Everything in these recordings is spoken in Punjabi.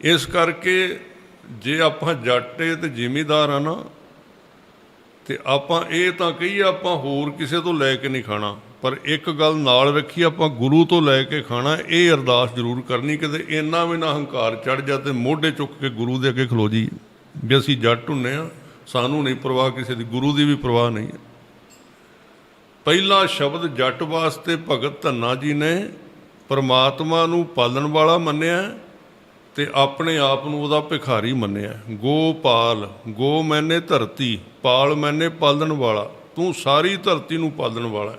ਇਸ ਕਰਕੇ ਜੇ ਆਪਾਂ ਜੱਟ ਏ ਤੇ ਜ਼ਿਮੀਦਾਰ ਆ ਨਾ, ਤੇ ਆਪਾਂ ਇਹ ਤਾਂ ਕਹੀਏ ਆਪਾਂ ਹੋਰ ਕਿਸੇ ਤੋਂ ਲੈ ਕੇ ਨਹੀਂ ਖਾਣਾ, ਪਰ ਇੱਕ ਗੱਲ ਨਾਲ ਰੱਖੀ ਆਪਾਂ ਗੁਰੂ ਤੋਂ ਲੈ ਕੇ ਖਾਣਾ, ਇਹ ਅਰਦਾਸ ਜ਼ਰੂਰ ਕਰਨੀ, ਕਿਤੇ ਇੰਨਾ ਵੀ ਨਾ ਹੰਕਾਰ ਚੜ ਜਾ ਤੇ ਮੋਢੇ ਚੁੱਕ ਕੇ ਗੁਰੂ ਦੇ ਅੱਗੇ ਖਲੋ ਜੀ ਵੀ ਅਸੀਂ ਜੱਟ ਹੁੰਨੇ ਆ, ਸਾਨੂੰ ਨਹੀਂ ਪਰਵਾਹ ਕਿਸੇ ਦੀ, ਗੁਰੂ ਦੀ ਵੀ ਪਰਵਾਹ ਨਹੀਂ ਹੈ। ਪਹਿਲਾ ਸ਼ਬਦ ਜੱਟ ਵਾਸਤੇ ਭਗਤ ਧੰਨਾ ਜੀ ਨੇ ਪਰਮਾਤਮਾ ਨੂੰ ਪਾਲਣ ਵਾਲਾ ਮੰਨਿਆ। ਤੇ ਆਪਣੇ ਆਪ ਨੂੰ ਉਹਦਾ ਭਿਖਾਰੀ ਮੰਨਿਆ। ਗੋਪਾਲ ਗੋ ਮੈਨੇ ਧਰਤੀ, ਪਾਲ ਮੈਨੇ ਪਾਲਣ ਵਾਲਾ, ਤੂੰ ਸਾਰੀ ਧਰਤੀ ਨੂੰ ਪਾਲਣ ਵਾਲਾ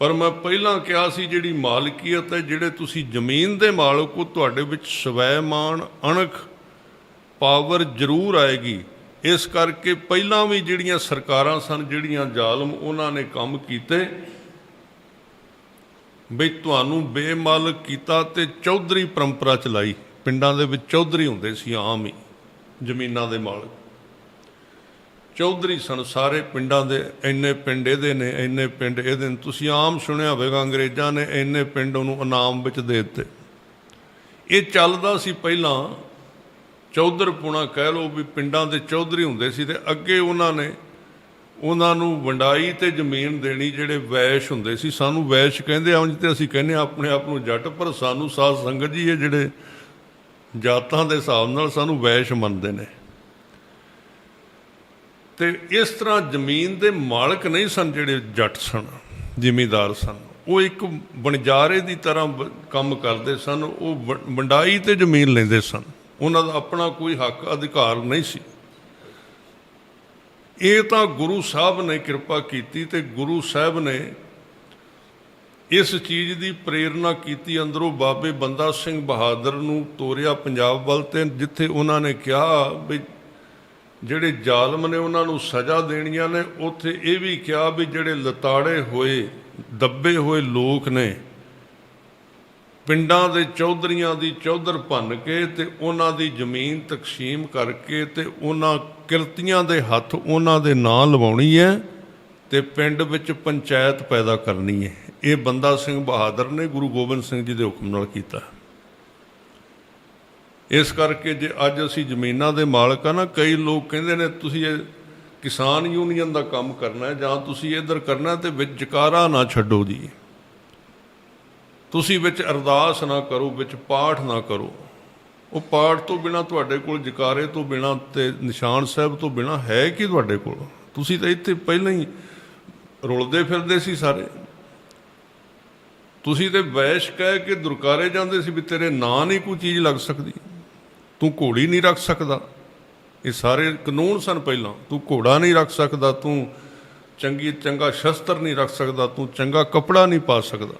ਪਰ ਮੈਂ ਪਹਿਲਾਂ ਕਿਹਾ ਸੀ, ਜਿਹੜੀ ਮਾਲਕੀਅਤ ਹੈ, ਜਿਹੜੇ ਤੁਸੀਂ ਜ਼ਮੀਨ ਦੇ ਮਾਲਕ ਹੋ, ਤੁਹਾਡੇ ਵਿੱਚ ਸਵੈਮਾਨ, ਅਣਖ, ਪਾਵਰ ਜ਼ਰੂਰ ਆਏਗੀ। ਇਸ ਕਰਕੇ ਪਹਿਲਾਂ ਵੀ ਜਿਹੜੀਆਂ ਸਰਕਾਰਾਂ ਸਨ, ਜਿਹੜੀਆਂ ਜ਼ਾਲਮ, ਉਹਨਾਂ ਨੇ ਕੰਮ ਕੀਤੇ। ਬਈ ਤੁਹਾਨੂੰ ਬੇਮਾਲਕ ਕੀਤਾ ਤੇ ਚੌਧਰੀ ਪਰੰਪਰਾ ਚਲਾਈ। ਪਿੰਡਾਂ ਦੇ ਵਿੱਚ ਚੌਧਰੀ ਹੁੰਦੇ ਸੀ, ਆਮ ਹੀ, ਜ਼ਮੀਨਾਂ ਦੇ ਮਾਲਕ। ਚੌਧਰੀ ਸਨ ਸਾਰੇ ਪਿੰਡਾਂ ਦੇ, ਇੰਨੇ ਪਿੰਡ ਇਹਦੇ ਨੇ, ਇੰਨੇ ਪਿੰਡ ਇਹਦੇ ਨੇ। ਤੁਸੀਂ ਆਮ ਸੁਣਿਆ ਹੋਵੇਗਾ, ਅੰਗਰੇਜ਼ਾਂ ਨੇ ਇੰਨੇ ਪਿੰਡ ਉਹਨੂੰ ਇਨਾਮ ਵਿੱਚ ਦੇ ਦਿੱਤੇ। ਇਹ ਚੱਲਦਾ ਸੀ ਪਹਿਲਾਂ ਚੌਧਰਪੁਣਾ ਕਹਿ ਲਓ ਵੀ ਪਿੰਡਾਂ ਦੇ ਚੌਧਰੀ ਹੁੰਦੇ ਸੀ ਤੇ ਅੱਗੇ ਉਹਨਾਂ ਨੇ ਉਹਨਾਂ ਨੂੰ ਵੰਡਾਈ ਤੇ ਜ਼ਮੀਨ ਦੇਣੀ ਜਿਹੜੇ ਵੈਸ਼ ਹੁੰਦੇ ਸੀ। ਸਾਨੂੰ ਵੈਸ਼ ਕਹਿੰਦੇ ਆ, ਉਂਝ ਤੇ ਅਸੀਂ ਕਹਿੰਦੇ ਹਾਂ ਆਪਣੇ ਆਪ ਨੂੰ ਜੱਟ, ਪਰ ਸਾਨੂੰ ਸਾਧ ਸੰਗਤ ਜੀ ਇਹ ਜਿਹੜੇ ਜਾਤਾਂ ਦੇ ਹਿਸਾਬ ਨਾਲ ਸਾਨੂੰ ਵੈਸ਼ ਮੰਨਦੇ ਨੇ। ਤੇ ਇਸ ਤਰ੍ਹਾਂ ਜ਼ਮੀਨ ਦੇ ਮਾਲਕ ਨਹੀਂ ਸਨ ਜਿਹੜੇ ਜੱਟ ਸਨ, ਜ਼ਿਮੀਦਾਰ ਸਨ। ਉਹ ਇੱਕ ਵਣਜਾਰੇ ਦੀ ਤਰ੍ਹਾਂ ਕੰਮ ਕਰਦੇ ਸਨ, ਉਹ ਵੰਡਾਈ ਤੇ ਜ਼ਮੀਨ ਲੈਂਦੇ ਸਨ। ਉਹਨਾਂ ਦਾ ਆਪਣਾ ਕੋਈ ਹੱਕ, ਅਧਿਕਾਰ ਨਹੀਂ ਸੀ। ਇਹ ਤਾਂ ਗੁਰੂ ਸਾਹਿਬ ਨੇ ਕਿਰਪਾ ਕੀਤੀ ਤੇ ਗੁਰੂ ਸਾਹਿਬ ਨੇ ਇਸ ਚੀਜ਼ ਦੀ ਪ੍ਰੇਰਣਾ ਕੀਤੀ ਅੰਦਰੋਂ ਬਾਬੇ ਬੰਦਾ ਸਿੰਘ ਬਹਾਦਰ ਨੂੰ ਤੋਰਿਆ ਪੰਜਾਬ ਵੱਲ ਤੇ ਜਿੱਥੇ ਉਹਨਾਂ ਨੇ ਕਿਹਾ ਵੀ ਜਿਹੜੇ ਜ਼ਾਲਮ ਨੇ ਉਹਨਾਂ ਨੂੰ ਸਜ਼ਾ ਦੇਣੀਆਂ ਨੇ, ਉੱਥੇ ਇਹ ਵੀ ਕਿਹਾ ਵੀ ਜਿਹੜੇ ਲਤਾੜੇ ਹੋਏ, ਦੱਬੇ ਹੋਏ ਲੋਕ ਨੇ, ਪਿੰਡਾਂ ਦੇ ਚੌਧਰੀਆਂ ਦੀ ਚੌਧਰ ਭੰਨ ਕੇ ਤੇ ਉਹਨਾਂ ਦੀ ਜ਼ਮੀਨ ਤਕਸੀਮ ਕਰਕੇ ਤੇ ਉਹਨਾਂ ਕਿਰਤੀਆਂ ਦੇ ਹੱਥ ਉਹਨਾਂ ਦੇ ਨਾਂ ਲਵਾਉਣੀ ਹੈ ਤੇ ਪਿੰਡ ਵਿੱਚ ਪੰਚਾਇਤ ਪੈਦਾ ਕਰਨੀ ਹੈ। ਇਹ ਬੰਦਾ ਸਿੰਘ ਬਹਾਦਰ ਨੇ ਗੁਰੂ ਗੋਬਿੰਦ ਸਿੰਘ ਜੀ ਦੇ ਹੁਕਮ ਨਾਲ ਕੀਤਾ। ਇਸ ਕਰਕੇ ਜੇ ਅੱਜ ਅਸੀਂ ਜ਼ਮੀਨਾਂ ਦੇ ਮਾਲਕ ਆ ਨਾ, ਕਈ ਲੋਕ ਕਹਿੰਦੇ ਨੇ, ਤੁਸੀਂ ਇਹ ਕਿਸਾਨ ਯੂਨੀਅਨ ਦਾ ਕੰਮ ਕਰਨਾ ਹੈ ਜਾਂ ਤੁਸੀਂ ਇੱਧਰ ਕਰਨਾ ਤੇ ਵਿੱਚ ਜਕਾਰਾ ਨਾ ਛੱਡੋ ਜੀ। ਤੁਸੀਂ ਵਿੱਚ ਅਰਦਾਸ ਨਾ ਕਰੋ, ਵਿੱਚ ਪਾਠ ਨਾ ਕਰੋ। ਉਹ ਪਾਠ ਤੋਂ ਬਿਨਾ ਤੁਹਾਡੇ ਕੋਲ, ਜਕਾਰੇ ਤੋਂ ਬਿਨਾ ਤੇ ਨਿਸ਼ਾਨ ਸਾਹਿਬ ਤੋਂ ਬਿਨਾ ਹੈ ਕੀ ਤੁਹਾਡੇ ਕੋਲ? ਤੁਸੀਂ ਤਾਂ ਇੱਥੇ ਪਹਿਲਾਂ ਹੀ ਰੁਲਦੇ ਫਿਰਦੇ ਸੀ ਸਾਰੇ। ਤੁਸੀਂ ਤੇ ਵੈਸ਼ ਕਹਿ ਕੇ ਦੁਰਕਾਰੇ ਜਾਂਦੇ ਸੀ ਵੀ ਤੇਰੇ ਨਾਂ ਨਹੀਂ ਕੋਈ ਚੀਜ਼ ਲੱਗ ਸਕਦੀ। ਤੂੰ ਘੋੜੀ ਨਹੀਂ ਰੱਖ ਸਕਦਾ। ਇਹ ਸਾਰੇ ਕਾਨੂੰਨ ਸਨ ਪਹਿਲਾਂ। ਤੂੰ ਘੋੜਾ ਨਹੀਂ ਰੱਖ ਸਕਦਾ। ਤੂੰ ਚੰਗੀ, ਚੰਗਾ ਸ਼ਸਤਰ ਨਹੀਂ ਰੱਖ ਸਕਦਾ। ਤੂੰ ਚੰਗਾ ਕੱਪੜਾ ਨਹੀਂ ਪਾ ਸਕਦਾ।